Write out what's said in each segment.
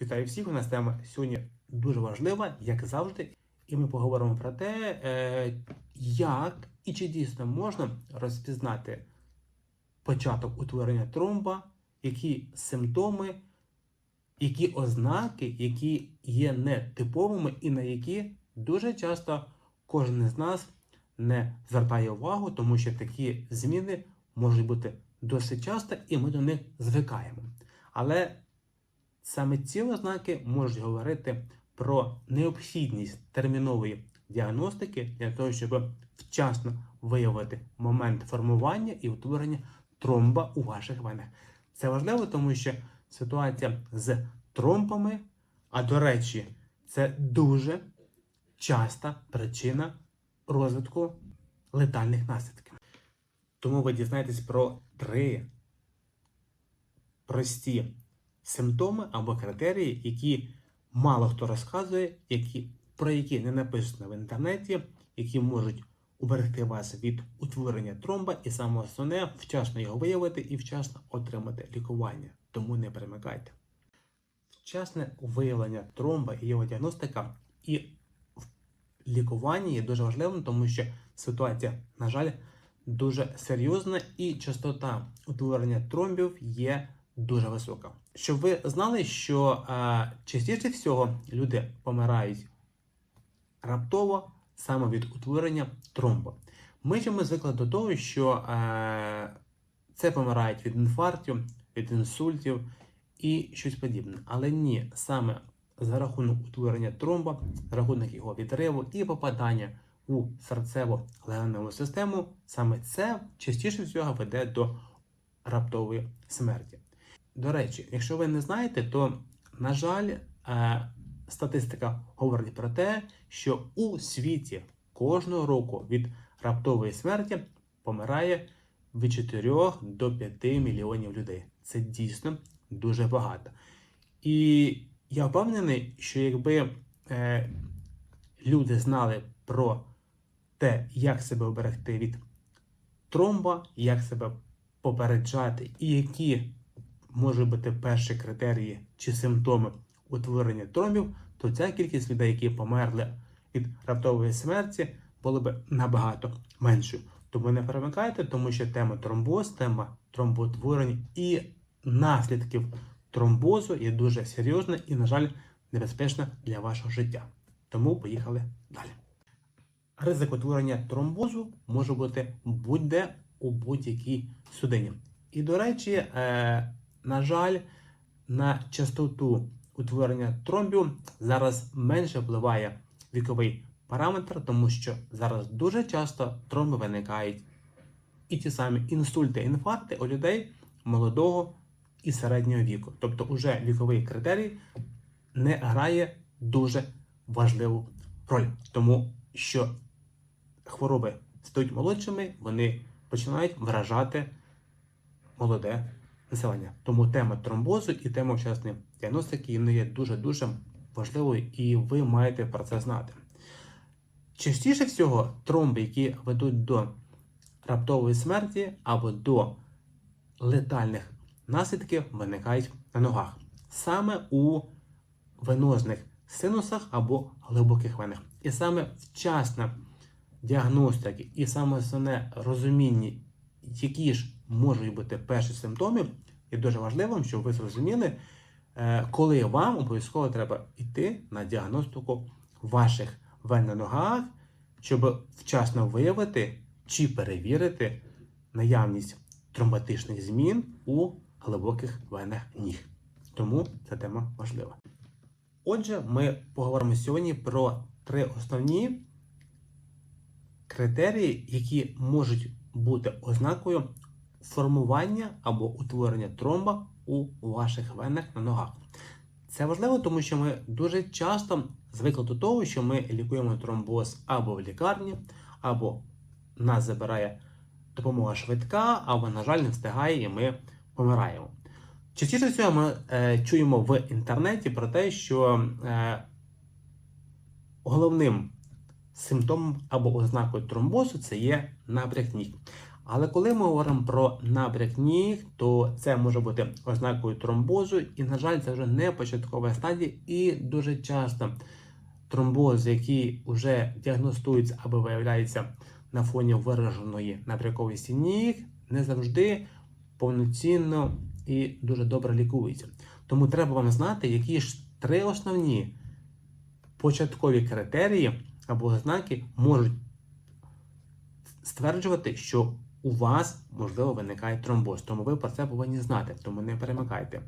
Вітаю всіх! У нас тема сьогодні дуже важлива, як завжди. І ми поговоримо про те, е, як і чи дійсно можна розпізнати початок утворення тромба, які симптоми, які ознаки, які є нетиповими і на які дуже часто кожен з нас не звертає увагу, тому що такі зміни можуть бути досить часто, і ми до них звикаємо. Але Саме ці ознаки можуть говорити про необхідність термінової діагностики для того, щоб вчасно виявити момент формування і утворення тромба у ваших венах. Це важливо, тому що ситуація з тромбами, а до речі, це дуже часта причина розвитку летальних наслідків. Тому ви дізнаєтесь про три прості симптоми або критерії, які мало хто розказує, які, про які не написано в інтернеті, які можуть уберегти вас від утворення тромба, і саме основне вчасно його виявити і вчасно отримати лікування. Тому не перемикайте. Вчасне виявлення тромба і його діагностика і в лікуванні є дуже важливим, тому що ситуація, на жаль, дуже серйозна і частота утворення тромбів є дуже висока. Щоб ви знали, що е, частіше всього люди помирають раптово саме від утворення тромбу. Ми ж ми звикли до того, що е, це помирають від інфарктів, від інсультів і щось подібне. Але ні, саме за рахунок утворення тромба, за рахунок його відриву і попадання у серцево-легеневу систему, саме це частіше всього веде до раптової смерті. До речі, якщо ви не знаєте, то, на жаль, е, статистика говорить про те, що у світі кожного року від раптової смерті помирає від 4 до 5 мільйонів людей. Це дійсно дуже багато. І я впевнений, що якби е, люди знали про те, як себе оберегти від тромба, як себе попереджати, і які можуть бути перші критерії чи симптоми утворення тромбів, то ця кількість людей, які померли від раптової смерті, була б набагато меншою. Тому не перемикайте, тому що тема тромбоз, тема тромботворення і наслідків тромбозу є дуже серйозна і, на жаль, небезпечна для вашого життя. Тому поїхали далі. Ризик утворення тромбозу може бути будь-де у будь-якій судині. І, до речі, е, на жаль, на частоту утворення тромбів зараз менше впливає віковий параметр, тому що зараз дуже часто тромби виникають і ті самі інсульти, інфаркти у людей молодого і середнього віку. Тобто, уже віковий критерій не грає дуже важливу роль, тому що хвороби стають молодшими, вони починають вражати молоде населення. Тому тема тромбозу і тема вчасної діагностики не є дуже-дуже важливою, і ви маєте про це знати. Частіше всього, тромби, які ведуть до раптової смерті або до летальних наслідків, виникають на ногах. Саме у венозних синусах або глибоких венах. І саме вчасна діагностика і саме основне розуміння, які ж можуть бути перші симптоми, і дуже важливим, щоб ви зрозуміли, е, коли вам обов'язково треба йти на діагностику ваших вен на ногах, щоб вчасно виявити чи перевірити наявність тромботичних змін у глибоких венах ніг. Тому ця тема важлива. Отже, ми поговоримо сьогодні про три основні критерії, які можуть бути ознакою формування або утворення тромба у ваших венах на ногах. Це важливо, тому що ми дуже часто звикли до того, що ми лікуємо тромбоз або в лікарні, або нас забирає допомога швидка, або, на жаль, не встигає, і ми помираємо. Частіше всього ми е, чуємо в інтернеті про те, що е, головним симптомом або ознакою тромбозу це є набряк ніг. Але коли ми говоримо про набряк ніг, то це може бути ознакою тромбозу, і, на жаль, це вже не початкова стадія, і дуже часто тромбози, які вже діагностуються або виявляються на фоні вираженої набряковості ніг, не завжди повноцінно і дуже добре лікуються. Тому треба вам знати, які ж три основні початкові критерії або ознаки можуть стверджувати, що у вас можливо виникає тромбоз. Тому ви про це повинні знати, тому не перемикайте.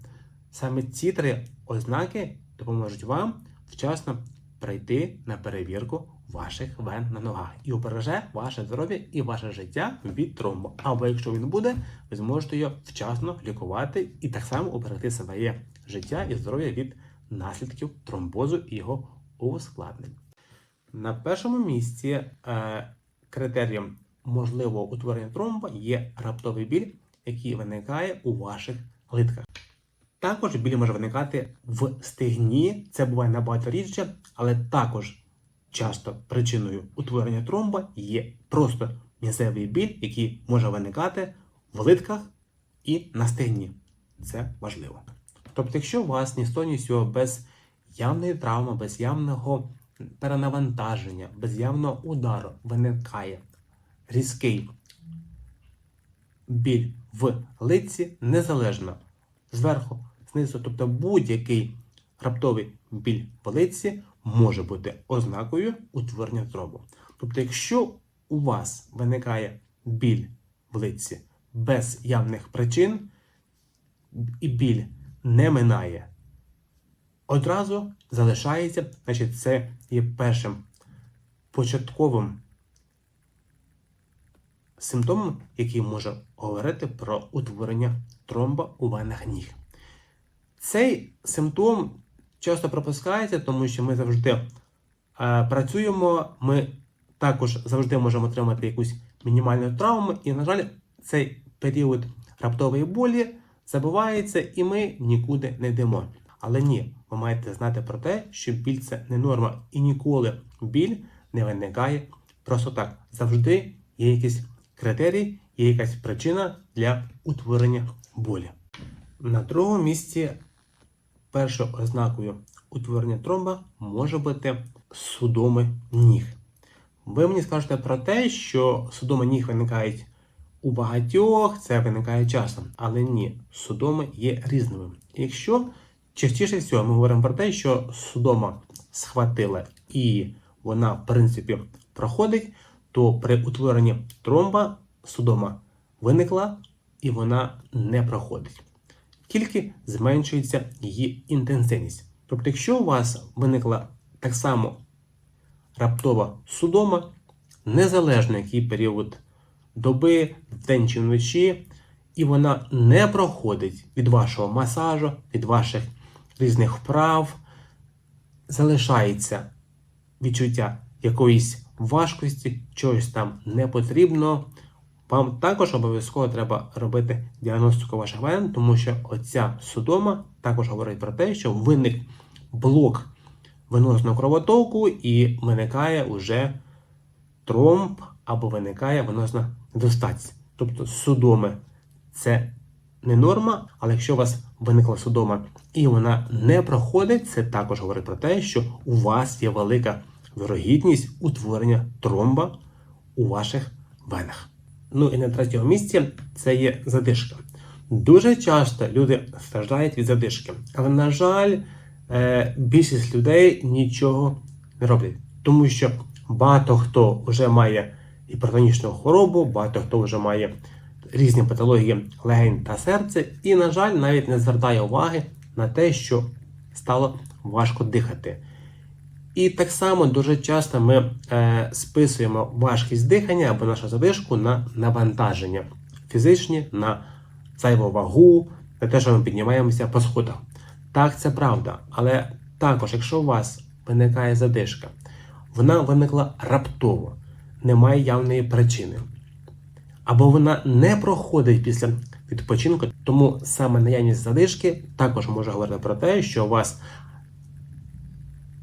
Саме ці три ознаки допоможуть вам вчасно прийти на перевірку ваших вен на ногах і убереже ваше здоров'я і ваше життя від тромбу. Або якщо він буде, ви зможете його вчасно лікувати і так само уберегти своє життя і здоров'я від наслідків тромбозу і його ускладнень. На першому місці е, критерієм можливого утворення тромба є раптовий біль, який виникає у ваших литках. Також біль може виникати в стегні, це буває набагато рідше, але також часто причиною утворення тромба є просто м'язевий біль, який може виникати в литках і на стегні. Це важливо. Тобто, якщо у вас ні з ні з без явної травми, без явного перенавантаження, без явного удару виникає різкий біль в лиці незалежно зверху, знизу, тобто будь-який раптовий біль в лиці може бути ознакою утворення тромбу. Тобто, якщо у вас виникає біль в лиці без явних причин, і біль не минає, одразу залишається, значить, це є першим початковим симптомом, який може говорити про утворення тромба у венах ніг. Цей симптом часто пропускається, тому що ми завжди е, працюємо, ми також завжди можемо отримати якусь мінімальну травму, і, на жаль, цей період раптової болі забувається, і ми нікуди не йдемо. Але ні, ви маєте знати про те, що біль це не норма, і ніколи біль не виникає просто так. Завжди є якісь критерії, є якась причина для утворення болі. На другому місці першою ознакою утворення тромба може бути судоми ніг. Ви мені скажете про те, що судоми ніг виникають у багатьох, це виникає часом, але ні, судоми є різними. Якщо частіше всього ми говоримо про те, що судома схватила і вона, в принципі, проходить, то при утворенні тромба судома виникла і вона не проходить. Тільки зменшується її інтенсивність. Тобто, якщо у вас виникла так само раптова судома, незалежно який період доби, вдень чи вночі, і вона не проходить від вашого масажу, від ваших різних вправ, залишається відчуття якоїсь важкості, чогось там не потрібно. Вам також обов'язково треба робити діагностику ваших вен, тому що оця судома також говорить про те, що виник блок венозного кровотоку і виникає уже тромб або виникає венозна недостатність. Тобто судоми це не норма, але якщо у вас виникла судома і вона не проходить, це також говорить про те, що у вас є велика вирогідність утворення тромба у ваших венах. Ну і на третьому місці це є задишка. Дуже часто люди страждають від задишки, але, на жаль, е, більшість людей нічого не роблять, тому що багато хто вже має гіпертонічну хворобу, багато хто вже має різні патології легень та серця, і, на жаль, навіть не звертає уваги на те, що стало важко дихати. І так само дуже часто ми е, списуємо важкість дихання або нашу задишку на навантаження фізичні, на зайву вагу, на те, що ми піднімаємося по сходах. Так, це правда. Але також, якщо у вас виникає задишка, вона виникла раптово, немає явної причини. Або вона не проходить після відпочинку, тому саме наявність задишки також може говорити про те, що у вас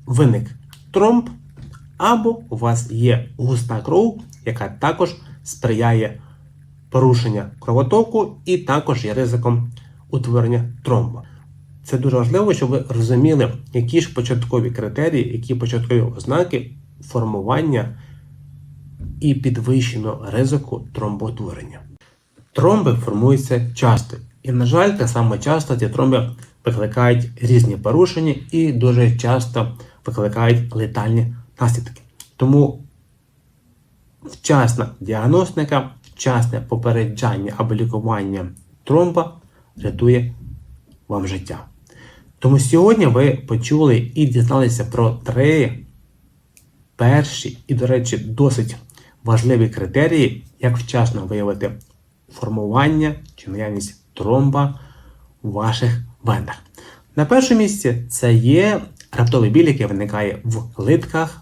виник тромб, або у вас є густа кров, яка також сприяє порушення кровотоку і також є ризиком утворення тромбу. Це дуже важливо, щоб ви розуміли, які ж початкові критерії, які початкові ознаки формування і підвищеного ризику тромботворення. Тромби формуються часто. І, на жаль, так само часто ці тромби викликають різні порушення і дуже часто викликають летальні наслідки. Тому вчасна діагностика, вчасне попереджання або лікування тромба рятує вам життя. Тому сьогодні ви почули і дізналися про три перші і, до речі, досить важливі критерії, як вчасно виявити формування чи наявність тромба у ваших венах. На першому місці це є раптовий біль, який виникає в литках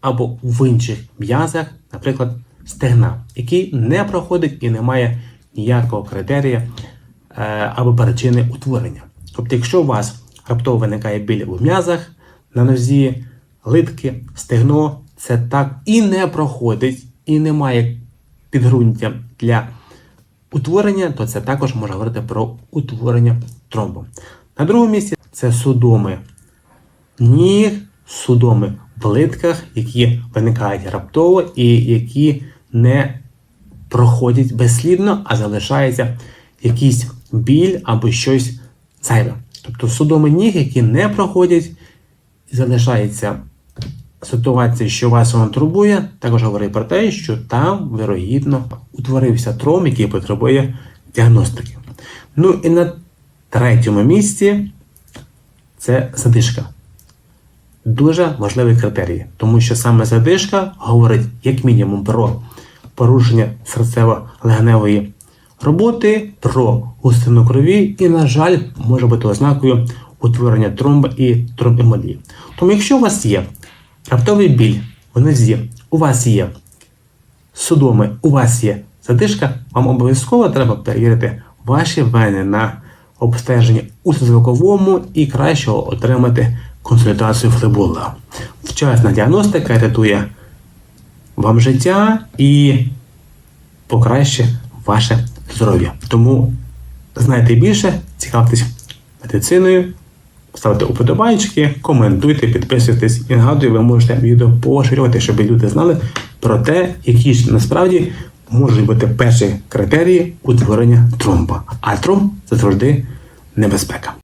або в інших м'язах, наприклад, стегна, який не проходить і не має ніякого критерія е, або причини утворення. Тобто, якщо у вас раптово виникає біль у м'язах, на нозі, литки, стегно, це так і не проходить, і немає підґрунтя для утворення, то це також може говорити про утворення тромбу. На другому місці це судоми ніг, судоми в литках, які виникають раптово і які не проходять безслідно, а залишається якийсь біль або щось зайве. Тобто судоми ніг, які не проходять, залишається ситуація, що вас воно турбує, також говорить про те, що там, вирогідно, утворився тромб, який потребує діагностики. Ну і на третьому місці це задишка. Дуже важливий критерій, тому що саме задишка говорить як мінімум про порушення серцево-легеневої роботи, про густину крові і, на жаль, може бути ознакою утворення тромба і тромбемолії. Тому, якщо у вас є раптовий біль в нозі, у вас є судоми, у вас є задишка, вам обов'язково треба перевірити ваші вени на обстеженні ультразвуковому і краще отримати консультацію флеболога. Вчасна діагностика рятує вам життя і покращить ваше здоров'я. Тому знайте більше, цікавтесь медициною, ставте уподобайки, коментуйте, підписуйтесь і нагадую, ви можете відео поширювати, щоб люди знали про те, які ж насправді можуть бути перші критерії утворення тромба. А тромб це завжди небезпека.